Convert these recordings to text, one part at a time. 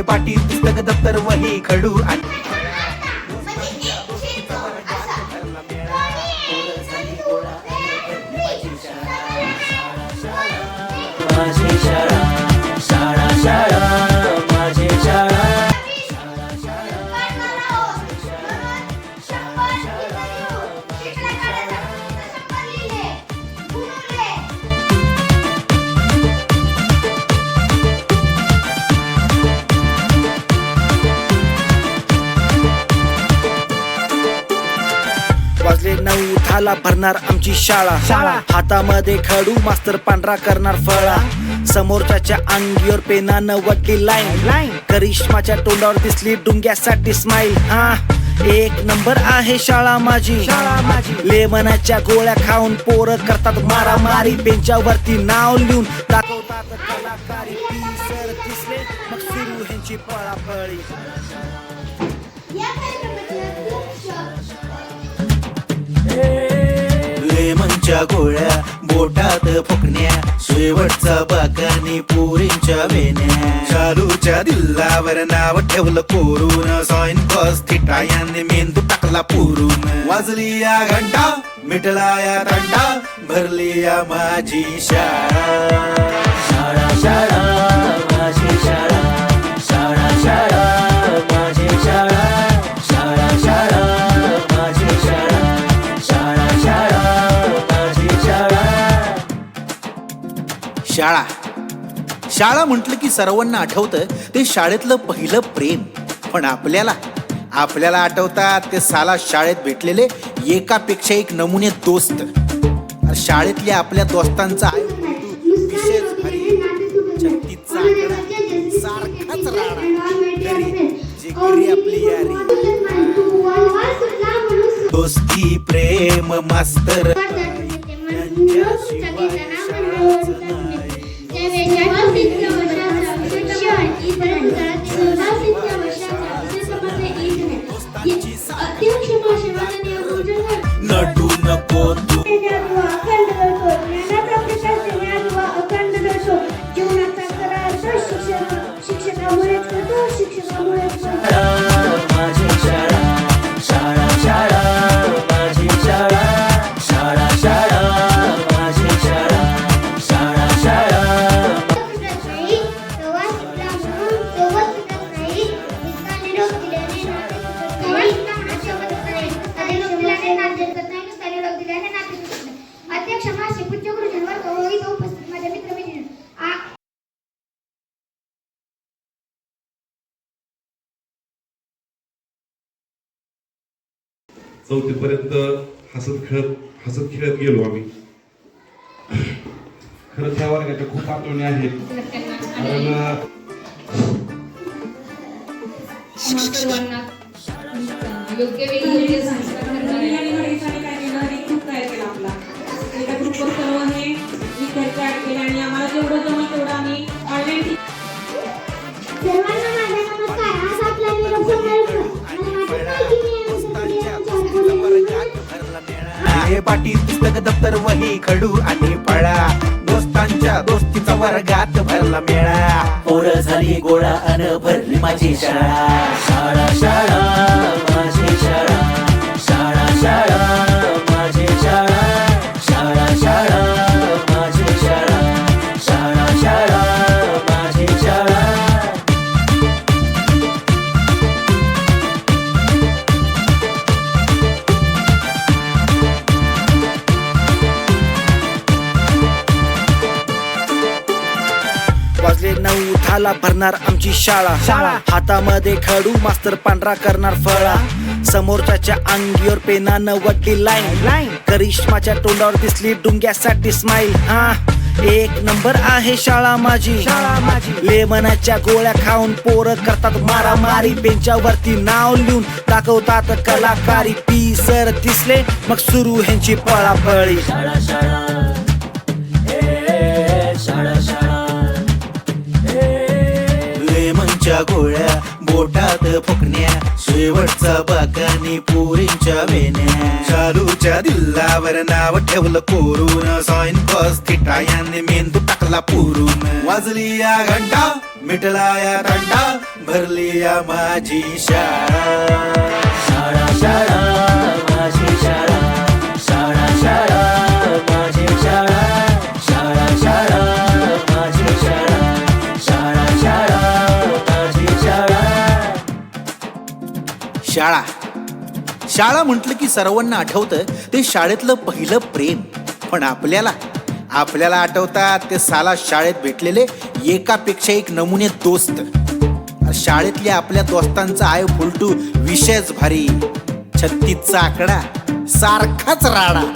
हे पाटी पुस्तक दप्तर वही खडू आणि वाजले नऊ दहाला भरणार आमची शाळा. शाळा. हातामध्ये खडू मास्तर पांढरा करणार फळा. समोरच्या अंगीवर पेनानं वटली लाईन लाईन. करिश्माच्या तोंडावर दिसली डुंग्यासाठी स्माईल हा एक नंबर आहे शाळा माझी. शाळा माझी. लेमनाच्या गोळ्या खाऊन पोरं करतात मारामारी. बेंचावरती नाव लिहून दाखवतात कलाकारी. ती सर दिसले मग सुरू ह्यांची पळापळी. लेमनच्या गोळ्या बोटात फुकण्या शेवटचा बाकानी पुरींच्या वेण्या शालूच्या दिल्लावर नाव ठेवलं कोरून सॉइन बस थिटा याने मेंदू टाकला पुरून. वाजली या घंटा मिटला या तंटा भरली या माझी शाळा. शाळा शाळा. शाळा. शाळा म्हटलं की सर्वांना आठवतं ते शाळेतलं पहिलं प्रेम. पण आपल्याला? आपल्याला आठवतात ते साला शाळेत भेटलेले एकापेक्षा एक नमुने दोस्त. शाळेतल्या आपल्या दोस्तांचा सारखाच राहणार दोस्ती प्रेम मास्तर. Thank you. मासे पूज्य गुरुजन वर्ग इथं उपस्थित माझ्या मित्र चौथीपर्यंत हसत खेळत हसत खेळत गेलो आम्ही. खरंच ह्या वर्गाच्या खूप आठवणी आहेत. कारण सर्वांना योग्य वेळी बोलले. पाटी पुस्तक दप्तर वही खडू आणि फळा दोस्तांच्या दोस्तीचा वर्गात भरला मेळा पोरं झाली गोळा अन भरली माझी शाळा शाळा शाळा माझी शाळा दहाला भरणार आमची शाळा. शाळा. हातामध्ये खडू मास्तर पांढरा करणार फळा. समोरच्या अंगीवर पेनानं वटली लाईन लाईन. करिश्माच्या तोंडावर दिसली डुंग्यासाठी स्माईल हा एक नंबर आहे शाळा माझी. शाळा माझी. लेमनाच्या गोळ्या खाऊन पोरं करतात मारामारी. बेंचावरती नाव लिहून दाखवतात कलाकारी. पी सर दिसले मग सुरू ह्यांची पळापळी. शाळा गोळ्या बोटात फुकण्या शेवटचा बाकानी पुरींच्या वेण्या. चालूच्या दिल्लावर नाव ठेवलं कोरून सॉइन बस थिटायाने मेंदू टाकला पुरून. वाजली या घंटा मिटला या तंडा भरली या माझी शाळा. शाळा शाळा. शाळा. शाळा म्हटलं की सर्वांना आठवतं ते शाळेतलं पहिलं प्रेम. पण आपल्याला? आपल्याला आठवतात ते साला शाळेत भेटलेले एकापेक्षा एक नमुने दोस्त. शाळेतल्या आपल्या दोस्तांचा आय फुलटू विषयच भारी. छत्तीसचा आकडा सारखाच राडा.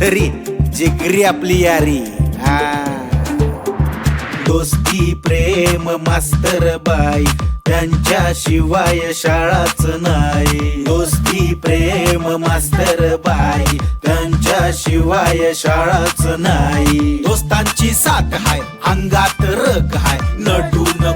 तरी जिगरी आपली यारी. हा. दोस्ती प्रेम मास्तर बाई. त्यांच्याशिवाय शाळाच नाही. दोस्ती प्रेम मास्तर बाई. त्यांच्याशिवाय शाळाच नाही. दोस्तांची साथ हाय अंगात रग हाय. नटून